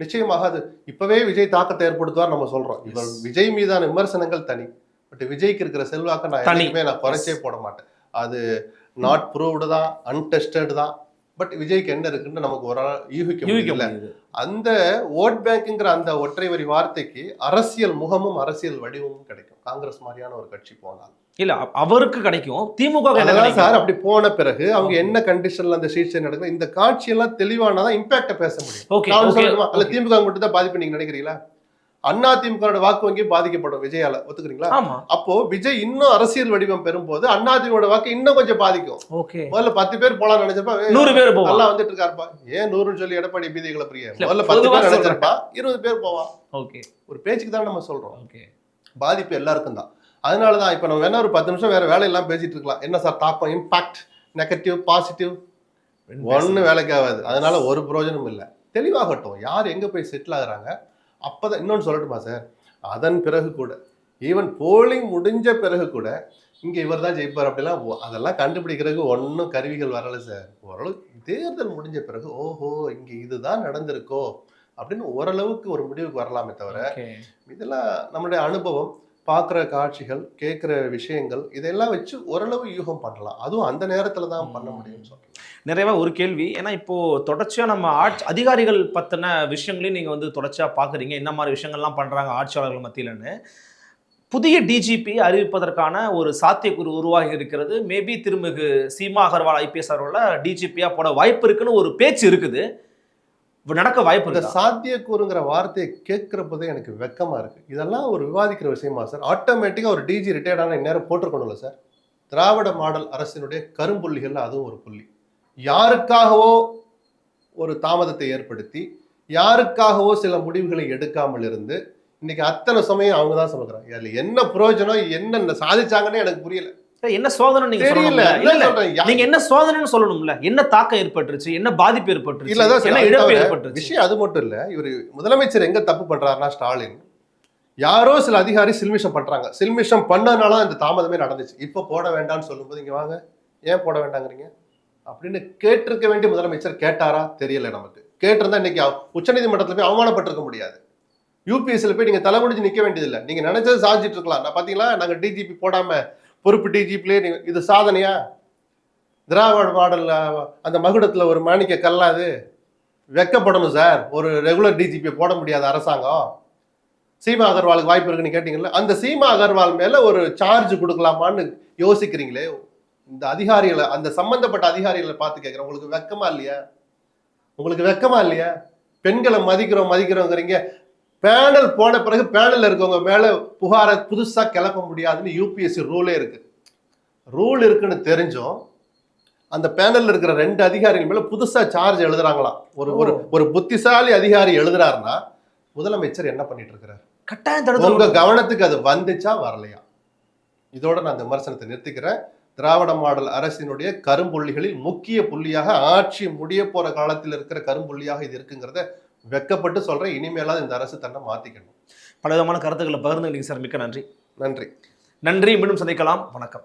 நிச்சயமாக அது இப்பவே விஜய் தாக்கத்தை ஏற்படுத்துவார் நம்ம சொல்றோம். இவர் விஜய் மீதான விமர்சனங்கள் தனி. பட் விஜய்க்கு இருக்கிற செல்வாக்க நான் தனி. என்னைக்குமே நான் குறைச்சே போட மாட்டேன். அது நாட் ப்ரூவ்டு தான் அன்டெஸ்டட் தான். பட் விஜய்க்கு என்ன இருக்குன்னு நமக்கு ஒரு யூகிக்க முடியல. அந்த ஓட் பேங்க்ங்கிற அந்த ஒற்றை வரி வார்த்தைக்கு அரசியல் முகமும் அரசியல் வடிவமும் கிடைக்கும். காங்கிரஸ் மாதிரியான ஒரு கட்சி போனால். இல்ல அவருக்கு கிடைக்கும். திமுக சார் அப்படி போன பிறகு அவங்க என்ன கண்டிஷன்ல அந்த சீட்ஸ் நடக்குது இந்த காட்சி எல்லாம் தெளிவானதான் இம்பாக்ட பேச முடியும். திமுக மட்டும் தான் பாதிப்பு நீங்க நினைக்கிறீங்களா? அண்ணா திமுக வாக்கு வங்கி பாதிக்கப்படும். விஜயால. ஒத்துக்கிறீங்களா? அப்போ விஜய் இன்னும் அரசியல் வடிவம் பெறும்போது அண்ணா திமுக வாக்கு இன்னும் கொஞ்சம் பாதிக்கும். முதல்ல பத்து பேர் போலாம் நினைச்சப்ப நூறு பேர் நல்லா வந்துட்டு இருக்காருப்பா. ஏன் நூறுன்னு சொல்லி எடப்பாடி பீதிகளை பிரிய முதல்ல பத்து பேர். நினைச்சிருப்பா. இருபது பேர் போவான் ஓகே. ஒரு பேச்சுக்கு தான் நம்ம சொல்றோம். ஓகே. பாதிப்பு எல்லாருக்கும் தான். அதனால தான் இப்போ நம்ம வேணா ஒரு பத்து நிமிஷம் வேற வேலையெல்லாம் பேசிட்டு இருக்கலாம். என்ன சார் தாக்கம்? இம்பாக்ட் நெகட்டிவ் பாசிட்டிவ் ஒண்ணு வேலைக்கு ஆகாது அதனால ஒரு பிரயோஜனம் இல்லை. தெளிவாகட்டும். யார் எங்க போய் செட்டில் ஆகுறாங்க? அப்பதான் இன்னொன்னு சொல்லட்டுமா சார் அதன் பிறகு கூட ஈவன் போலிங் முடிஞ்ச பிறகு கூட இங்க இவர் தான் ஜெயிப்பார் அப்படிலாம் அதெல்லாம் கண்டுபிடிக்கிறதுக்கு ஒன்றும் கருவிகள் வரல சார் ஓரளவு தேர்தல் முடிஞ்ச பிறகு ஓஹோ இங்க இதுதான் நடந்திருக்கோ அப்படின்னு ஓரளவுக்கு ஒரு முடிவுக்கு வரலாமே தவிர இதெல்லாம் நம்மளுடைய அனுபவம். பார்க்குற காட்சிகள் கேட்குற விஷயங்கள் இதெல்லாம் வச்சு ஓரளவு யூகம் பண்ணலாம். அதுவும் அந்த நேரத்தில் தான் பண்ண முடியும்னு சொல்றேன் நிறைவா ஒரு கேள்வி. ஏன்னா இப்போ தொடர்ச்சியா நம்ம ஆட்சி அதிகாரிகள் பத்தின விஷயங்களையும் நீங்க வந்து தொடர்ச்சியா பாக்குறீங்க என்ன மாதிரி விஷயங்கள்லாம் பண்றாங்க ஆட்சியாளர்கள் மத்தியிலன்னு. புதிய டிஜிபி அறிவிப்பதற்கான ஒரு சாத்தியக்கூறு உருவாகி இருக்கிறது. மேபி திருமிகு சீமா அகர்வால் ஐபிஎஸ் அவர்கள டிஜிபியா போட வாய்ப்பு இருக்குன்னு ஒரு பேச்சு இருக்குது. நடக்க வாய்ப்பு இந்த சாத்தியக்கூறுங்கிற வார்த்தையை கேட்குறப்பதே எனக்கு வெக்கமா இருக்கு. இதெல்லாம் ஒரு விவாதிக்கிற விஷயமா சார்? ஆட்டோமேட்டிக்காக ஒரு டிஜி ரிட்டையர்ட் ஆன இந்நேரம் போட்டிருக்கணும்ல சார்? திராவிட மாடல் அரசினுடைய கரும்புள்ளிகள்ல அதுவும் ஒரு புள்ளி. யாருக்காகவோ ஒரு தாமதத்தை ஏற்படுத்தி யாருக்காகவோ சில முடிவுகளை எடுக்காமல் இருந்து இன்னைக்கு அத்தனை சமயம் அவங்க தான் சுமக்கிறாங்க. அதுல என்ன பிரயோஜனம் என்ன சாதிச்சாங்கன்னு எனக்கு புரியல. என்ன சோதனை நீங்க சொல்லணும்ல? இல்ல இல்ல நீங்க என்ன சோதனைன்னு சொல்லணும்ல? என்ன தாக்கம் ஏற்பட்டுருச்சு? என்ன பாதிப்பு இல்ல ஏற்பட்டுருச்சு சார், என்ன இழப்பு ஏற்பட்டுருச்சு? விஷயம் அது மட்டும் இல்ல. இவர் முதலமைச்சர் எங்க தப்பு பண்றாருன்னா ஸ்டாலின். யாரோ சில அதிகாரி சில்மிஷம் பண்றாங்க. சில்மிஷம் பண்ணதுனால தான் இந்த தாமதமே நடந்துச்சு. இப்போ போட வேண்டாம்னு சொல்லும்போது இங்க வாங்க. ஏன் போட வேண்டாங்கிறீங்க? அப்படின்னு கேட்டிருக்க வேண்டிய முதலமைச்சர் கேட்டாரா? தெரியல நமக்கு. கேட்டிருந்தா இன்னைக்கு உச்சநீதிமன்றத்துல போய் அவமானப்பட்டிருக்க முடியாது. யூபிஎஸ்ல போய் நீங்க தலைமுடிஞ்சு நிக்க வேண்டியதில்லை. நீங்க நினைச்சது சாதிச்சிட்டு இருக்கலாம். நான் பாத்தீங்களா? நாங்க டிஜிபி போடாம பொறுப்பு டிஜிபிலே நீங்கள் இது சாதனையா? திராவிட மாடலில் அந்த மகுடத்தில் ஒரு மாணிக்க கல்லாது வெக்கப்படணும் சார். ஒரு ரெகுலர் டிஜிபி போட முடியாத அரசாங்கம். சீமா அகர்வாலுக்கு வாய்ப்பு இருக்குன்னு கேட்டிங்கள்ல அந்த சீமா அகர்வால் மேலே ஒரு சார்ஜ் கொடுக்கலாமான்னு யோசிக்கிறீங்களே? இந்த அதிகாரிகளை அந்த சம்பந்தப்பட்ட அதிகாரிகளை பார்த்து கேட்குறேன் உங்களுக்கு வெக்கமா இல்லையா? உங்களுக்கு வெக்கமா இல்லையா? பெண்களை மதிக்கிறோம் மதிக்கிறோங்கிறீங்க. பேனல் போன பிறகு பேனல்ல இருக்கவங்க மேல புகாரை புதுசா கிளப்ப முடியாதுன்னு யூபிஎஸ்சி ரூலே இருக்கு. ரூல் இருக்குன்னு தெரிஞ்சும் அந்த பேனல்ல இருக்கிற ரெண்டு அதிகாரிகள் மேல புதுசா சார்ஜ் எழுதுறாங்களாம். ஒரு ஒரு ஒரு புத்திசாலி அதிகாரி எழுதுறாருன்னா முதலமைச்சர் என்ன பண்ணிட்டு இருக்கிறார்? கட்டாயம் தடுத்து உங்க கவனத்துக்கு அது வந்துச்சா வரலையா? இதோட நான் இந்த விமர்சனத்தை நிறுத்திக்கிறேன். திராவிட மாடல் அரசினுடைய கரும்புள்ளிகளில் முக்கிய புள்ளியாக ஆட்சி முடிய போற காலத்தில் இருக்கிற கரும்புள்ளியாக இது இருக்குங்கிறத வெக்கப்பட்டு சொல்றேன் இனிமேலாவது இந்த அரசு தன்னை மாத்திக்கணும். பலவிதமான கருத்துக்களை பகிர்ந்துக்கிட்டீங்க சார் மிக்க நன்றி. நன்றி. நன்றி மீண்டும் சந்திக்கலாம். வணக்கம்.